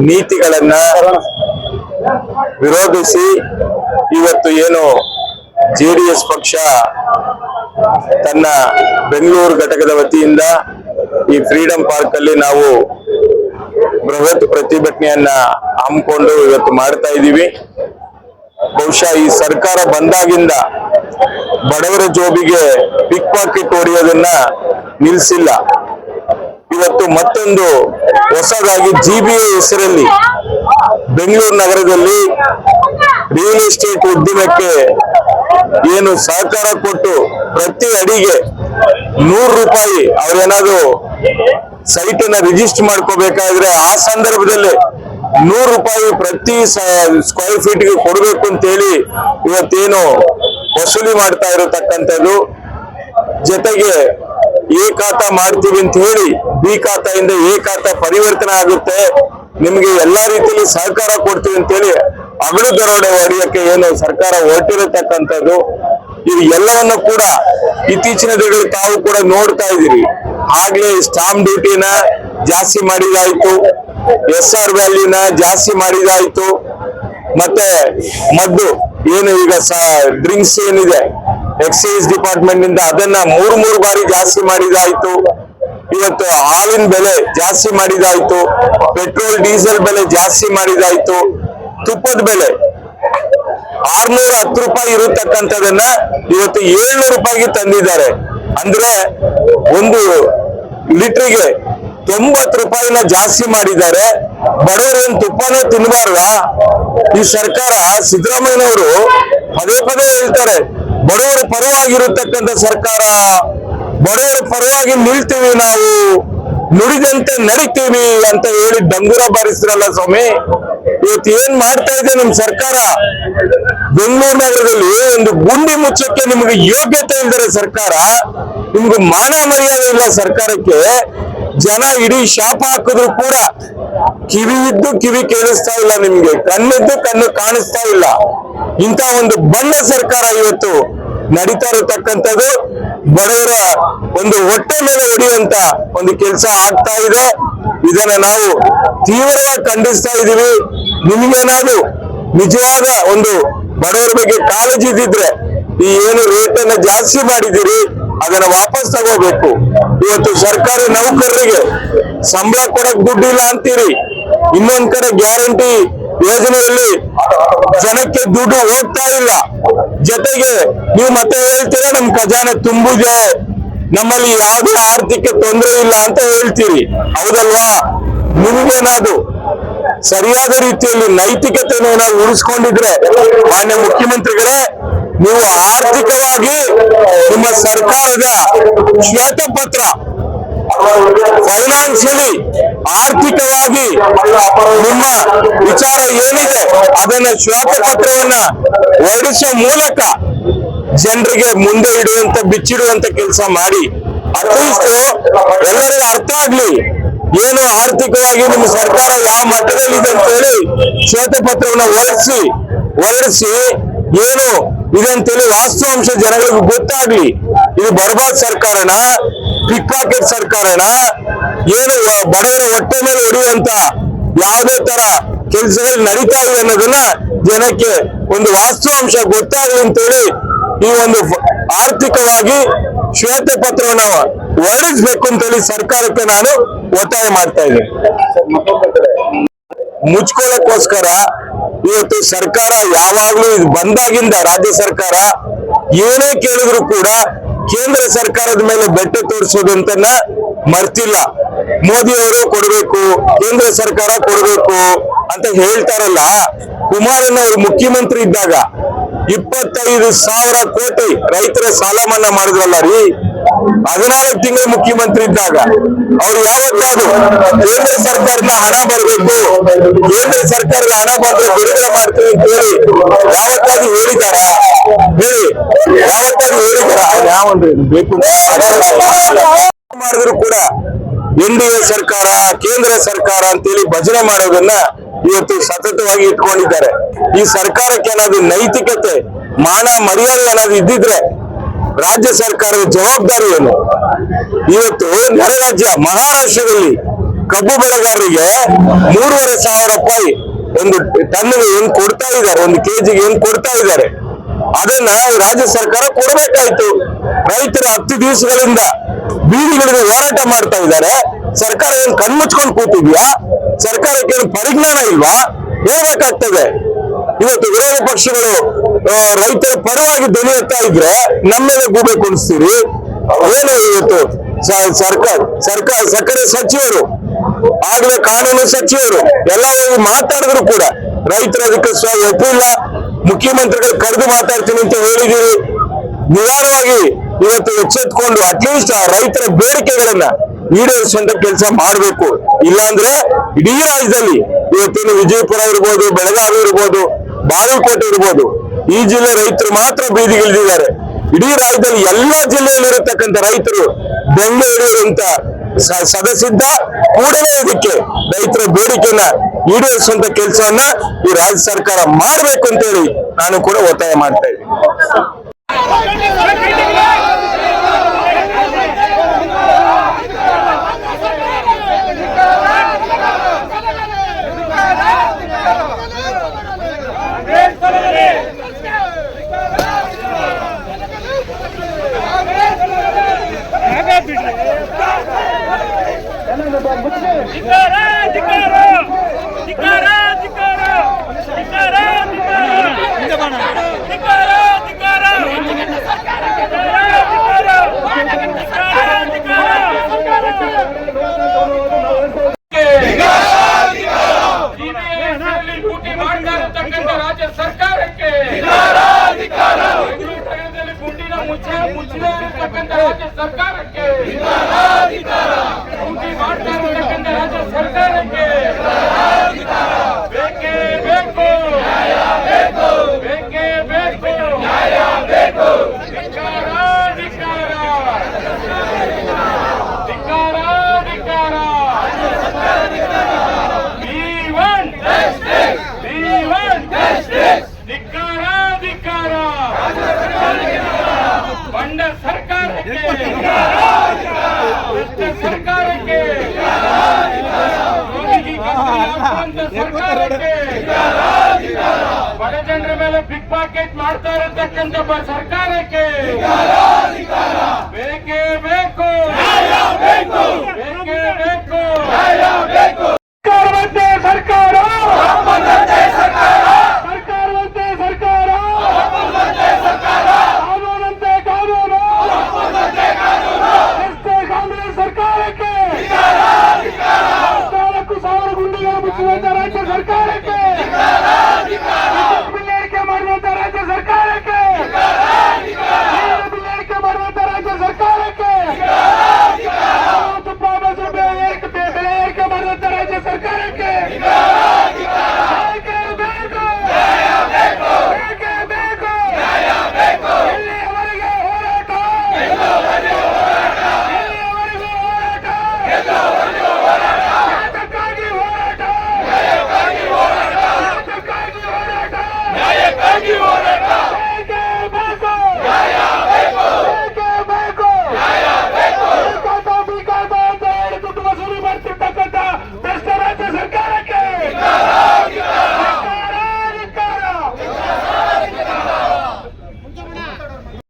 ನೀತಿಗಳನ್ನ ವಿರೋಧಿಸಿ ಇವತ್ತು ಏನು ಜೆಡಿಎಸ್ ಪಕ್ಷ ತನ್ನ ಬೆಂಗಳೂರು ಘಟಕದ ವತಿಯಿಂದ ಈ ಫ್ರೀಡಂ ಪಾರ್ಕ್ ಅಲ್ಲಿ ನಾವು ಬೃಹತ್ ಪ್ರತಿಭಟನೆಯನ್ನ ಹಮ್ಮಿಕೊಂಡು ಇವತ್ತು ಮಾಡ್ತಾ ಇದ್ದೀವಿ. ಬಹುಶಃ ಈ ಸರ್ಕಾರ ಬಂದಾಗಿಂದ ಬಡವರ ಜೋಬಿಗೆ ಪಿಕ್ ಪಾಕೆಟ್ ಹೊಡೆಯೋದನ್ನ ನಿಲ್ಲಿಸಿಲ್ಲ ಇವತ್ತು ಮತ್ತೊಂದು ಹೊಸದಾಗಿ ಜಿ ಬಿ ಹೆಸರಲ್ಲಿ ಬೆಂಗಳೂರು ನಗರದಲ್ಲಿ ರಿಯಲ್ ಎಸ್ಟೇಟ್ ಉದ್ಯಮಕ್ಕೆ ಏನು ಸಹಕಾರ ಕೊಟ್ಟು ಪ್ರತಿ ಅಡಿಗೆ ನೂರು ರೂಪಾಯಿ ಅವ್ರೇನಾದ್ರು ಸೈಟ್ ಅನ್ನ ರಿಜಿಸ್ಟರ್ ಮಾಡ್ಕೋಬೇಕಾದ್ರೆ ಆ ಸಂದರ್ಭದಲ್ಲಿ ನೂರು ರೂಪಾಯಿ ಪ್ರತಿ ಸ್ಕ್ವೇರ್ ಫೀಟ್ಗೆ ಕೊಡಬೇಕು ಅಂತ ಹೇಳಿ ಇವತ್ತೇನು ವಸೂಲಿ ಮಾಡ್ತಾ ಇರತಕ್ಕಂಥದ್ದು. ಜೊತೆಗೆ ಎ ಖಾತ ಮಾಡ್ತೀವಿ ಅಂತ ಹೇಳಿ ಬಿ ಖಾತೆಯಿಂದ ಎ ಖಾತ ಪರಿವರ್ತನೆ ಆಗುತ್ತೆ. ನಿಮ್ಗೆ ಎಲ್ಲಾ ರೀತಿಯಲ್ಲಿ ಸಹಕಾರ ಕೊಡ್ತೀವಿ ಅಂತ ಹೇಳಿ ದರೋಡೆ ಹೊಡೆಯಕ್ಕೆ ಏನು ಸರ್ಕಾರ ಹೊರಟಿರತಕ್ಕಂಥದ್ದು. ಇದು ಎಲ್ಲವನ್ನು ಕೂಡ ಇತ್ತೀಚಿನ ದಿನಗಳಲ್ಲಿ ತಾವು ಕೂಡ ನೋಡ್ತಾ ಇದ್ದೀರಿ. ಆಗ್ಲೇ ಸ್ಟಾಂಪ್ ಡ್ಯೂಟಿನ ಜಾಸ್ತಿ ಮಾಡಿದಾಯ್ತು. ಎಸ್ ಆರ್ ವ್ಯಾಲ್ಯೂನ ಜಾಸ್ತಿ ಮಾಡಿದಾಯ್ತು ಮತ್ತೆ ಮದ್ದು ಏನು ಈಗ ಡ್ರಿಂಕ್ಸ್ ಏನಿದೆ ಎಕ್ಸೈಸ್ ಡಿಪಾರ್ಟ್ಮೆಂಟ್ನಿಂದ ಅದನ್ನ ಮೂರು ಮೂರು ಬಾರಿ ಜಾಸ್ತಿ ಮಾಡಿದಾಯ್ತು ಇವತ್ತು ಹಾಲಿನ ಬೆಲೆ ಜಾಸ್ತಿ ಮಾಡಿದಾಯ್ತು ಪೆಟ್ರೋಲ್, ಡೀಸೆಲ್ ಬೆಲೆ ಜಾಸ್ತಿ ಮಾಡಿದಾಯ್ತು ತುಪ್ಪದ ಬೆಲೆ ಆರ್ನೂರ ಹತ್ತು ರೂಪಾಯಿ ಇರತಕ್ಕಂಥದನ್ನ ಇವತ್ತು ಏಳ್ನೂರು ರೂಪಾಯಿಗೆ ತಂದಿದ್ದಾರೆ. ಅಂದ್ರೆ ಒಂದು ಲೀಟರ್ಗೆ ತೊಂಬತ್ತು ರೂಪಾಯಿನ ಜಾಸ್ತಿ ಮಾಡಿದ್ದಾರೆ. ಬಡವರೇನ್ ತುಪ್ಪನೂ ತಿನ್ನಬಾರ್ದ ಈ ಸರ್ಕಾರ ಸಿದ್ದರಾಮಯ್ಯನವರು ಪದೇ ಪದೇ ಹೇಳ್ತಾರೆ, ಬಡವರ ಪರವಾಗಿರತಕ್ಕಂಥ ಸರ್ಕಾರ, ಬಡವರ ಪರವಾಗಿ ನಿಲ್ತೀವಿ ನಾವು, ನುಡಿದಂತೆ ನಡಿತೀವಿ ಅಂತ ಹೇಳಿ ಡಂಗುರ ಬಾರಿಸಿದ್ರಲ್ಲ ಸ್ವಾಮಿ? ಇವತ್ತು ಏನ್ ಮಾಡ್ತಾ ಇದೆ ನಿಮ್ ಸರ್ಕಾರ? ಬೆಂಗಳೂರು ನಗರದಲ್ಲಿ ಒಂದು ಗುಂಡಿ ಮುಚ್ಚಕ್ಕೆ ನಿಮ್ಗೆ ಯೋಗ್ಯತೆ ಇಲ್ದರೆ ಸರ್ಕಾರ, ನಿಮ್ಗೆ ಮಾನ ಮರ್ಯಾದೆ ಇಲ್ಲ ಸರ್ಕಾರಕ್ಕೆ ಜನ ಇಡೀ ಶಾಪ ಹಾಕಿದ್ರು ಕೂಡ ಕಿವಿ ಇದ್ದು ಕಿವಿ ಕೇಳಿಸ್ತಾ ಇಲ್ಲ ನಿಮ್ಗೆ, ಕಣ್ಣಿದ್ದು ಕಣ್ಣು ಕಾಣಿಸ್ತಾ ಇಲ್ಲ. ಇಂತ ಒಂದು ಬಣ್ಣ ಸರ್ಕಾರ ಇವತ್ತು ನಡೀತಾ ಇರತಕ್ಕಂಥದ್ದು, ಬಡವರ ಒಂದು ಹೊಟ್ಟೆ ಮೇಲೆ ಹೊಡೆಯುವಂತ ಒಂದು ಕೆಲಸ ಆಗ್ತಾ ಇದೆ. ಇದನ್ನ ನಾವು ತೀವ್ರವಾಗಿ ಖಂಡಿಸ್ತಾ ಇದೀವಿ ನಿಮ್ಗೇನಾದ್ರು ನಿಜವಾದ ಒಂದು ಬಡವರ ಬಗ್ಗೆ ಕಾಳಜಿ ಇದ್ದಿದ್ರೆ ಈ ಏನು ರೇಟ್ ಅನ್ನ ಜಾಸ್ತಿ ಮಾಡಿದ್ದೀರಿ ಅದನ್ನ ವಾಪಸ್ ತಗೋಬೇಕು. ಇವತ್ತು ಸರ್ಕಾರಿ ನೌಕರರಿಗೆ ಸಂಬಳ ಕೊಡಕ್ ದುಡ್ಡಿಲ್ಲ ಅಂತೀರಿ. ಇನ್ನೊಂದ್ ಕಡೆ ಗ್ಯಾರಂಟಿ ಯೋಜನೆಯಲ್ಲಿ ಜನಕ್ಕೆ ದುಡ್ಡು ಹೋಗ್ತಾ ಇಲ್ಲ. ಜೊತೆಗೆ ನೀವು ಮತ್ತೆ ಹೇಳ್ತೀರಾ, ನಮ್ ಖಜಾನೆ ತುಂಬಿದೆ. ನಮ್ಮಲ್ಲಿ ಯಾವುದೇ ಆರ್ಥಿಕ ತೊಂದರೆ ಇಲ್ಲ ಅಂತ ಹೇಳ್ತೀರಿ. ಹೌದಲ್ವಾ? ನಿಮ್ಗೇನಾದ್ರು ಸರಿಯಾದ ರೀತಿಯಲ್ಲಿ ನೈತಿಕತೆಯನ್ನು ನಾವು ಉಳಿಸ್ಕೊಂಡಿದ್ರೆ, ಮಾನ್ಯ ಮುಖ್ಯಮಂತ್ರಿಗಳೇ ನೀವು ಆರ್ಥಿಕವಾಗಿ ನಿಮ್ಮ ಸರ್ಕಾರದ ಶ್ವೇತಪತ್ರ ಫೈನಾನ್ಷಿಯಲಿ ಆರ್ಥಿಕವಾಗಿ ನಿಮ್ಮ ವಿಚಾರ ಏನಿದೆ, ಅದನ್ನ ಶ್ವೇತಪತ್ರವನ್ನ ಹೊರಡಿಸುವ ಮೂಲಕ ಜನರಿಗೆ ಮುಂದೆ ಇಡುವಂತ ಬಿಚ್ಚಿಡುವಂತ ಕೆಲಸ ಮಾಡಿ. ಅಟ್ಲೀಸ್ಟ್ ಎಲ್ಲರಿಗೂ ಅರ್ಥ ಆಗ್ಲಿ. ಏನು ಆರ್ಥಿಕವಾಗಿ ನಿಮ್ಮ ಸರ್ಕಾರ ಯಾವ ಮಟ್ಟದಲ್ಲಿದೆ ಅಂತ ಹೇಳಿ ಶ್ವೇತಪತ್ರವನ್ನ ಹೊರಡಿಸಿ ಹೊರಡಿಸಿ ಏನು ಇದೆ ಅಂತೇಳಿ ವಾಸ್ತವಾಂಶ ಜನಗಳಿಗೆ ಗೊತ್ತಾಗ್ಲಿ. ಇದು ಬರ್ಬಾದ್ ಸರ್ಕಾರನ ಪಿಕ್ ಪಾಕೆಟ್ ಸರ್ಕಾರನ ಏನು ಬಡವರ ಹೊಟ್ಟೆ ಮೇಲೆ ಹೊಡೆಯುವಂತ ಯಾವುದೇ ತರ ಕೆಲಸಗಳು ನಡೀತಾ ಇವೆ ಅನ್ನೋದನ್ನ ಜನಕ್ಕೆ ಒಂದು ವಾಸ್ತವಾಂಶ ಗೊತ್ತಾಗಲಿ ಅಂತೇಳಿ ಈ ಒಂದು ಆರ್ಥಿಕವಾಗಿ ಶ್ವೇತ ಪತ್ರವನ್ನು ಹೊರಡಿಸ್ಬೇಕು ಅಂತೇಳಿ ಸರ್ಕಾರಕ್ಕೆ ನಾನು ಒತ್ತಾಯ ಮಾಡ್ತಾ ಇದ್ದೀನಿ. ಮುಚ್ಕೊಳ್ಳೋಕ್ಕೋಸ್ಕರ ಇವತ್ತು ಸರ್ಕಾರ ಯಾವಾಗ್ಲೂ ಇದು ಬಂದಾಗಿಂದ ರಾಜ್ಯ ಸರ್ಕಾರ ಏನೇ ಕೇಳಿದ್ರು ಕೂಡ ಕೇಂದ್ರ ಸರ್ಕಾರದ ಮೇಲೆ ಬೆಟ್ಟ ತೋರಿಸೋದಂತನ್ನ ಮರ್ತಿಲ್ಲ. ಮೋದಿ ಅವರು ಕೊಡಬೇಕು, ಕೇಂದ್ರ ಸರ್ಕಾರ ಕೊಡಬೇಕು ಅಂತ ಹೇಳ್ತಾರಲ್ಲ, ಕುಮಾರಣ್ಣ ಅವರು ಮುಖ್ಯಮಂತ್ರಿ ಇದ್ದಾಗ ಇಪ್ಪತ್ತೈದು ಸಾವಿರ ಕೋಟಿ ರೈತರ ಸಾಲ ಮನ್ನಾ ಮಾಡಿದ್ರಲ್ಲ ರೀ. ಹದಿನಾಲ್ಕು ತಿಂಗಳು ಮುಖ್ಯಮಂತ್ರಿ ಇದ್ದಾಗ ಅವ್ರು ಯಾವತ್ತಾದ್ರು ಕೇಂದ್ರ ಸರ್ಕಾರದ ಹಣ ಬರಬೇಕು. ಕೇಂದ್ರ ಸರ್ಕಾರದ ಹಣ ಬಂದ್ರೆ ಬಿಡುಗಡೆ ಮಾಡ್ತೀವಿ ಅಂತ ಹೇಳಿ ಯಾವತ್ತಾದ್ರು ಹೇಳಿದಾರ? ಹೇಳಿ. ಯಾವತ್ತಾದ್ರು ಹೇಳಿದಾರ? ಯಾವೊಂದು ಬೇಕು ಮಾಡಿದ್ರು ಕೂಡ ಎನ್ ಡಿ ಎ ಸರ್ಕಾರ, ಕೇಂದ್ರ ಸರ್ಕಾರ ಅಂತೇಳಿ ಭಜನೆ ಮಾಡೋದನ್ನ ಇವತ್ತು ಸತತವಾಗಿ ಇಟ್ಕೊಂಡಿದ್ದಾರೆ. ಈ ಸರ್ಕಾರಕ್ಕೆ ಏನಾದ್ರು ನೈತಿಕತೆ, ಮಾನ ಮರ್ಯಾದೆ ಏನಾದ್ರು ಇದ್ದಿದ್ರೆ ರಾಜ್ಯ ಸರ್ಕಾರದ ಜವಾಬ್ದಾರಿ ಏನು? ಇವತ್ತು ನೆರೆ ರಾಜ್ಯ ಮಹಾರಾಷ್ಟ್ರದಲ್ಲಿ ಕಬ್ಬು ಬೆಳೆಗಾರರಿಗೆ ಮೂರುವರೆ ಸಾವಿರ ರೂಪಾಯಿ ಒಂದು ಟನ್ಗೆ ಏನ್ ಕೊಡ್ತಾ ಇದ್ದಾರೆ, ಒಂದು ಕೆಜಿಗೆ ಏನ್ ಕೊಡ್ತಾ ಇದ್ದಾರೆ? ಅದನ್ನ ರಾಜ್ಯ ಸರ್ಕಾರ ಕೊಡಬೇಕಾಯ್ತು. ರೈತರು ಹತ್ತು ದಿವಸಗಳಿಂದ ಬೀದಿಗಳಿಗೆ ಹೋರಾಟ ಮಾಡ್ತಾ ಇದ್ದಾರೆ. ಸರ್ಕಾರ ಏನ್ ಕಣ್ಮುಚ್ಕೊಂಡು ಕೂತಿದ್ಯಾ? ಸರ್ಕಾರಕ್ಕೆ ಏನು ಪರಿಜ್ಞಾನ ಇಲ್ವಾ? ಹೇಳ್ಬೇಕಾಗ್ತದೆ ಇವತ್ತು ವಿರೋಧ ಪಕ್ಷಗಳು ರೈತರ ಪರವಾಗಿ ಎತ್ತಾ ಇದ್ರೆ ನಮ್ಮೇಲೆ ಗೂಬೆ ಕೊಡಿಸ್ತೀರಿ. ಏನು ಇವತ್ತು? ಸರ್ಕಾರ ಸರ್ಕಾರ, ಸಕ್ಕರೆ ಸಚಿವರು, ಆಗ್ಲೇ ಕಾನೂನು ಸಚಿವರು, ಎಲ್ಲ ಮಾತಾಡಿದ್ರು ಕೂಡ. ರೈತರ ಅದಕ್ಕೆ ಒಪ್ಪಿಲ್ಲ. ಮುಖ್ಯಮಂತ್ರಿಗಳು ಕರೆದು ಮಾತಾಡ್ತೀನಿ ಅಂತ ಹೇಳಿದಿರಿ. ನಿಧಾನವಾಗಿ ಇವತ್ತು ಎಚ್ಚೆತ್ಕೊಂಡು ಅಟ್ಲೀಸ್ಟ್ ಆ ರೈತರ ಬೇಡಿಕೆಗಳನ್ನ ಈಡೇರಿಸುವಂತ ಕೆಲಸ ಮಾಡಬೇಕು. ಇಲ್ಲಾಂದ್ರೆ ಇಡೀ ರಾಜ್ಯದಲ್ಲಿ ಇವತ್ತಿನ ವಿಜಯಪುರ ಇರ್ಬೋದು, ಬೆಳಗಾವಿ ಇರ್ಬೋದು ಬಾಗಲಕೋಟೆ ಇರ್ಬೋದು. ಈ ಜಿಲ್ಲೆ ರೈತರು ಮಾತ್ರ ಬೀದಿಗಿಳಿದಿದ್ದಾರೆ ಇಡೀ ರಾಜ್ಯದಲ್ಲಿ ಎಲ್ಲಾ ಜಿಲ್ಲೆಯಲ್ಲಿರತಕ್ಕಂಥ ರೈತರು ಬೆಂಗಳೂರು ಅಂತ ಸ- ಸದಸ್ಯದ್ದ ಕೂಡಲೇ ಇದಕ್ಕೆ ರೈತರ ಬೇಡಿಕೆಯನ್ನ ಈಡೇರಿಸುವಂತ ಕೆಲಸವನ್ನ ಈ ರಾಜ್ಯ ಸರ್ಕಾರ ಮಾಡಬೇಕು ಅಂತೇಳಿ ನಾನು ಕೂಡ ಒತ್ತಾಯ ಮಾಡ್ತಾ ಇದ್ದೀನಿ. ಬಂಡ ಸರ್ಕಾರಕ್ಕೆ. ಸರ್ಕಾರಕ್ಕೆ. ಸರ್ಕಾರಕ್ಕೆ. ಬಡ ಜನರ ಮೇಲೆ ಬಿಗ್ ಪಾಕೆಟ್ ಮಾಡ್ತಾ ಇರತಕ್ಕಂಥ ಸರ್ಕಾರಕ್ಕೆ. ಬೇಕೇ